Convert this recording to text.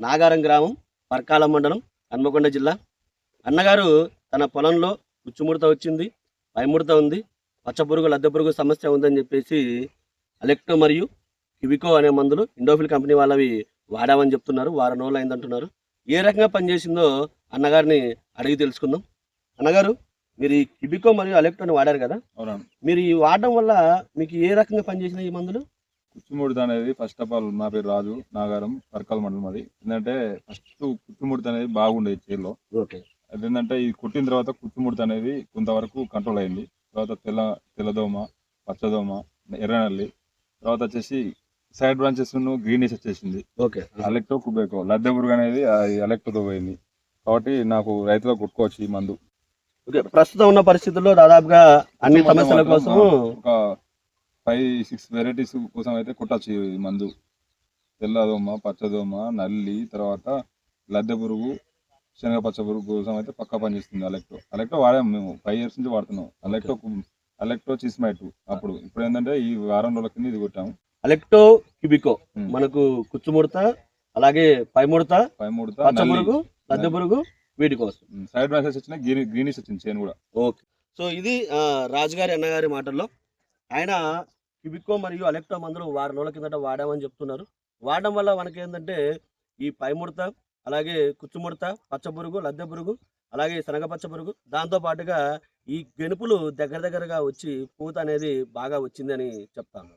నాగారం గ్రామం పర్కాల మండలం హన్మకొండ జిల్లా. అన్నగారు తన పొలంలో ఉచ్చుముడత వచ్చింది పైముడత ఉంది పచ్చపురుగు లద్దె పురుగు సమస్య ఉందని చెప్పేసి అలెక్టో మరియు కివికో అనే మందులు ఇండోఫిల్ కంపెనీ వాళ్ళవి వాడామని చెప్తున్నారు వారం రోజులు అయిందంటున్నారు. ఏ రకంగా పనిచేసిందో అన్నగారిని అడిగి తెలుసుకుందాం. అన్నగారు మీరు ఈ కిబికో మరియు అలెక్టోని వాడారు కదా? మీరు ఈ వాడడం వల్ల మీకు ఏ రకంగా పనిచేసిన ఈ మందులు? కుచ్చుముడత అనేది ఫస్ట్ ఆఫ్ ఆల్ నా పేరు రాజు నాగారం పరకాల మండలం అది. ఏంటంటే ఫస్ట్ కుచ్చుముడత అనేది బాగుండేది ఓకే. అదేంటంటే ఇది కుట్టిన తర్వాత కుచ్చుముడత అనేది కొంతవరకు కంట్రోల్ అయింది. తర్వాత తెల్ల తెల్లదోమ పచ్చదోమ ఎర్రనల్లి తర్వాత వచ్చేసి సైడ్ బ్రాంచెస్ గ్రీనిష్ వచ్చేసింది. ఓకే. అలెక్టో కుబేకో లద్దె పురుగు అనేది అలెక్టోతో పోయింది. కాబట్టి నాకు రైతులకు కొట్టుకోవచ్చు ఈ మందు. ఓకే. ప్రస్తుతం ఉన్న పరిస్థితుల్లో దాదాపుగా అన్ని సమస్యల కోసం ఒక ఫైవ్ సిక్స్ వెరైటీస్ కోసం అయితే కొట్టచ్చు మందు. తెల్లదోమ పచ్చదోమ నల్లి తర్వాత లద్దె పురుగు శనగ పచ్చ పురుగు కోసం అయితే పక్కా పనిచేస్తుంది అలెక్టో అలెక్టో వాడాము మేము. ఫైవ్ ఇయర్స్ నుంచి వాడుతున్నాం. అలెక్టో అలెక్టో చిస్మైట్ అప్పుడు. ఇప్పుడు ఏంటంటే ఈ వారం రోజుల కింద ఇది కొట్టాము అలెక్టో క్యూబికో. మనకు కుచ్చుముడత అలాగే పైముడత పై ముడత పచ్చ పురుగు లద్దె పురుగు వీటి కోసం. సైడ్ మ్యాచెస్ వచ్చినాయి గ్రీన్ గ్రీనిష్ వచ్చింది చేను కూడా. ఓకే సో ఇది రాజుగారి అన్నగారి మాటల్లో. ఆయన క్యూబికో మరియు అలెక్టో మందులు వారం రోజుల కిందట వాడామని చెప్తున్నారు. వాడడం వల్ల మనకి ఏంటంటే ఈ పైముడత అలాగే కుచ్చుముడత పచ్చ పురుగు లద్దె పురుగు అలాగే శనగ పచ్చ పురుగు దాంతో పాటుగా ఈ గెనుపులు దగ్గర దగ్గరగా వచ్చి పూత అనేది బాగా వచ్చిందని చెప్తాను.